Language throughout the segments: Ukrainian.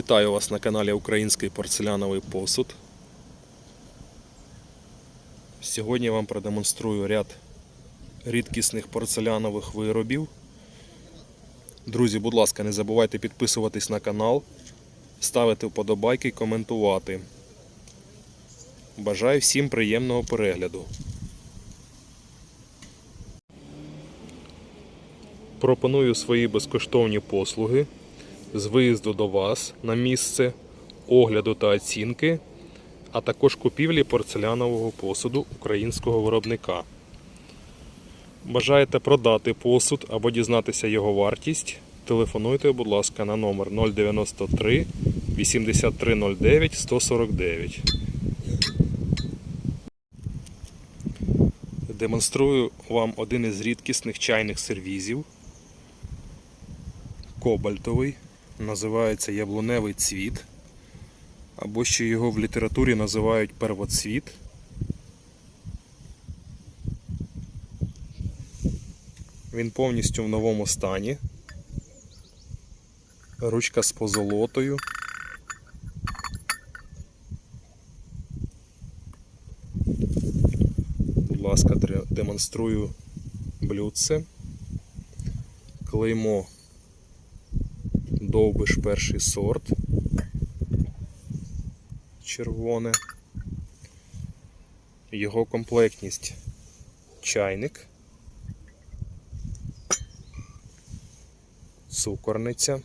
Вітаю вас на каналі Український порцеляновий посуд. Сьогодні я вам продемонструю ряд рідкісних порцелянових виробів. Друзі, будь ласка, не забувайте підписуватись на канал, ставити вподобайки і коментувати. Бажаю всім приємного перегляду. Пропоную свої безкоштовні послуги з виїзду до вас на місце, огляду та оцінки, а також купівлі порцелянового посуду українського виробника. Бажаєте продати посуд або дізнатися його вартість? Телефонуйте, будь ласка, на номер 093 8309 149. Демонструю вам один із рідкісних чайних сервізів. Кобальтовий. Називається яблуневий цвіт. Або ще його в літературі називають первоцвіт. Він повністю в новому стані. Ручка з позолотою. Будь ласка, демонструю блюдце. Клеймо Довбиш перший сорт. Червоне. Його комплектність чайник. Цукорниця.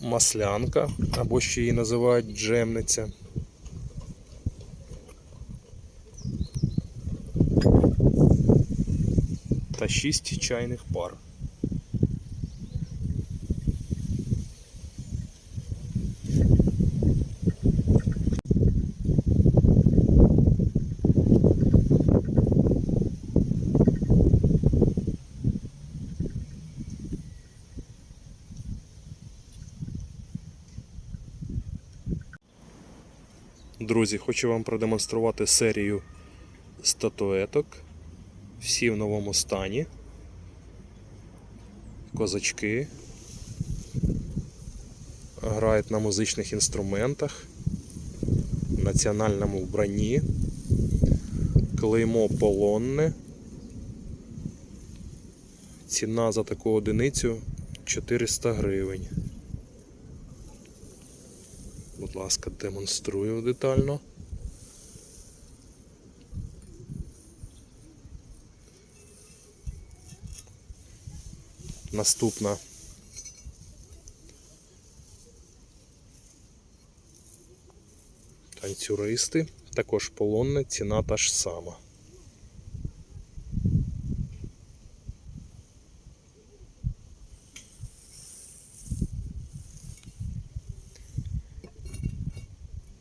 Маслянка, або ще її називають джемниця. Та 6 чайних пар. Друзі, хочу вам продемонструвати серію статуеток всі в новому стані. Козачки. Грають на музичних інструментах, національному вбранні, клеймо полонне. Ціна за таку одиницю 400 гривень. Будь ласка, демонструю детально. Наступна. Танцюристи. Також полонне, ціна та ж сама.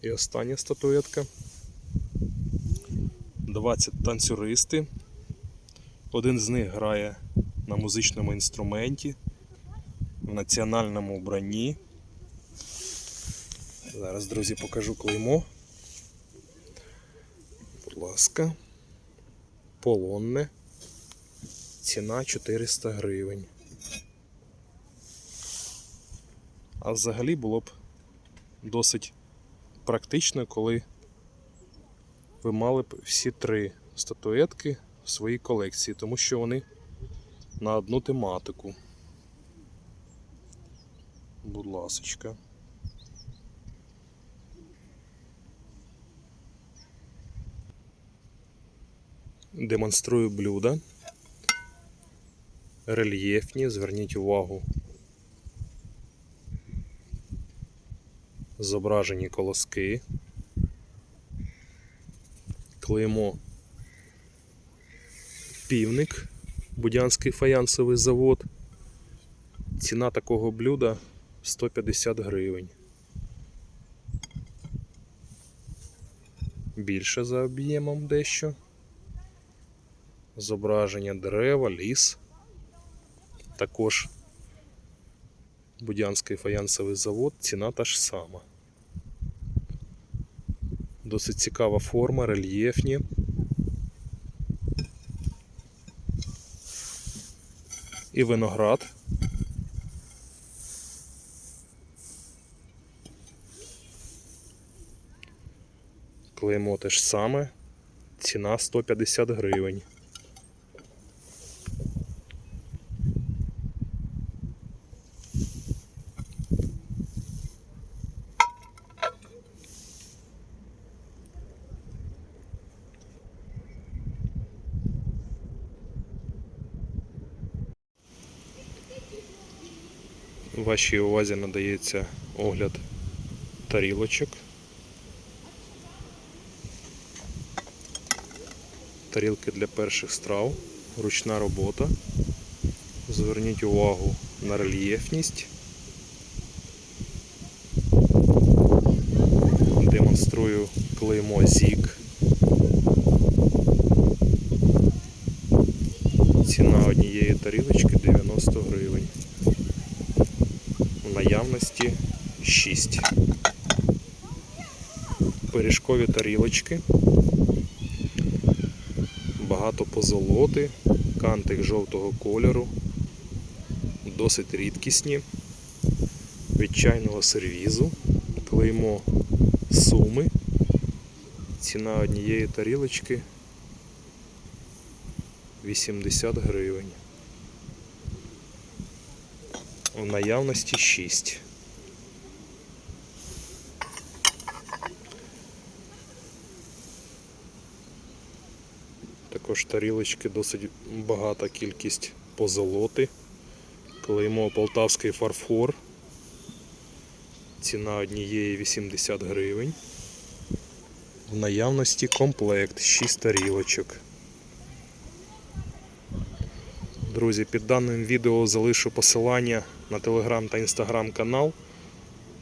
І остання статуетка. 20 танцюристи. Один з них грає на музичному інструменті, в національному вбранні. Зараз, друзі, покажу клеймо. Будь ласка, полонне. Ціна 400 гривень. А взагалі було б досить практично, коли ви мали б всі три статуетки в своїй колекції, тому що вони на одну тематику. Будь ласочка. Демонструю блюда. Рельєфні, зверніть увагу. Зображені колоски. Клеймо півник. Будянський фаянсовий завод. Ціна такого блюда 150 гривень. Більше за об'ємом дещо. Зображення дерева, ліс. Також Будянський фаянсовий завод, ціна та ж сама. Досить цікава форма, рельєфні. І виноград. Клеймо те ж саме. Ціна 150 гривень. Вашій увазі надається огляд тарілочок. Тарілки для перших страв, ручна робота. Зверніть увагу на рельєфність. Демонструю клеймо ЗІК. Ціна однієї тарілочки 90 гривень. Наявності 6. Пиріжкові тарілочки. Багато позолоти, кантик жовтого кольору, досить рідкісні, від чайного сервізу, клеймо суми, ціна однієї тарілочки 80 гривень. В наявності 6. Також тарілочки досить багата кількість позолоти. Клеймо полтавський фарфор. Ціна однієї 80 гривень. В наявності комплект 6 тарілочок. Друзі, під даним відео залишу посилання на телеграм та інстаграм канал.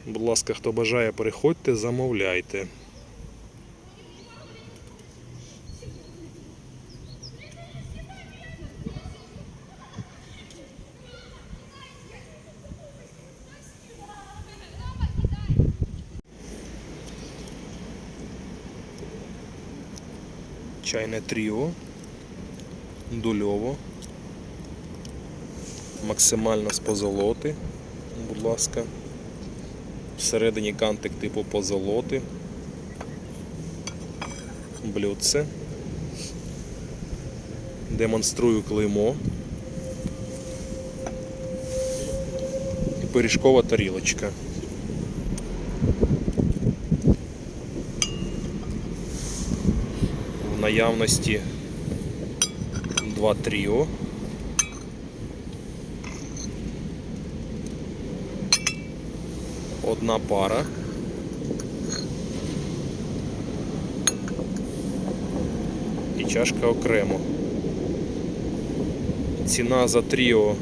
Будь ласка, хто бажає, переходьте, замовляйте. Чайне тріо, дульово, максимально з позолоти, будь ласка. Всередині кантик типу позолоти, блюдце. Демонструю клеймо. І пиріжкова тарілочка. В наявності два тріо. Одна пара. І чашка окремо. Ціна за тріо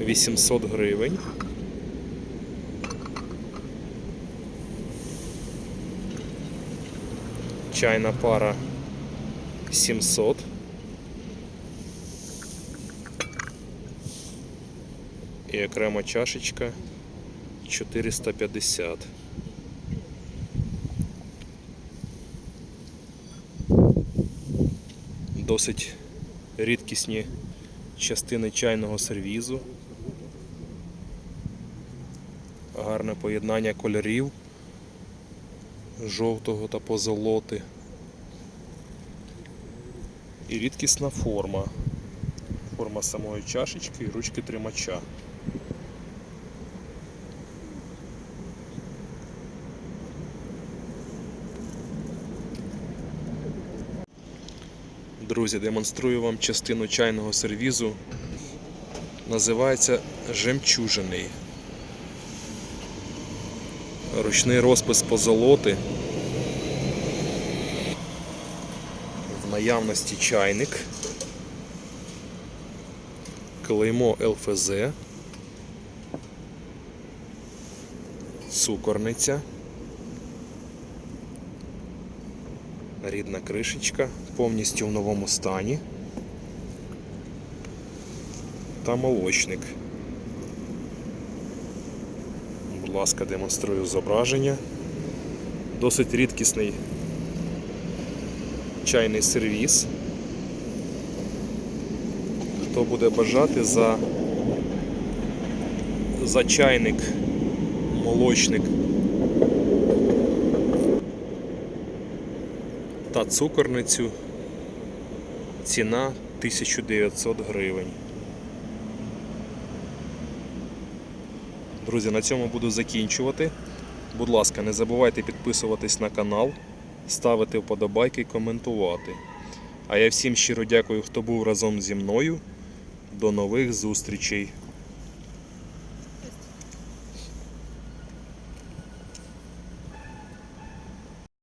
800 гривень. Чайна пара 700. І окрема чашечка 450. Досить рідкісні частини чайного сервізу. Гарне поєднання кольорів жовтого та позолоти. І рідкісна форма. Форма самої чашечки і ручки тримача. Друзі, демонструю вам частину чайного сервізу. Називається жемчужиний. Ручний розпис позолоти. В наявності чайник. Клеймо ЛФЗ. Цукорниця. Рідна кришечка, повністю в новому стані. Та молочник. Будь ласка, демонструю зображення. Досить рідкісний чайний сервіс. Хто буде бажати за, за чайник, молочник та цукорницю ціна 1900 гривень. Друзі, на цьому буду закінчувати. Будь ласка, не забувайте підписуватись на канал, ставити вподобайки, коментувати. А я всім щиро дякую, хто був разом зі мною. До нових зустрічей!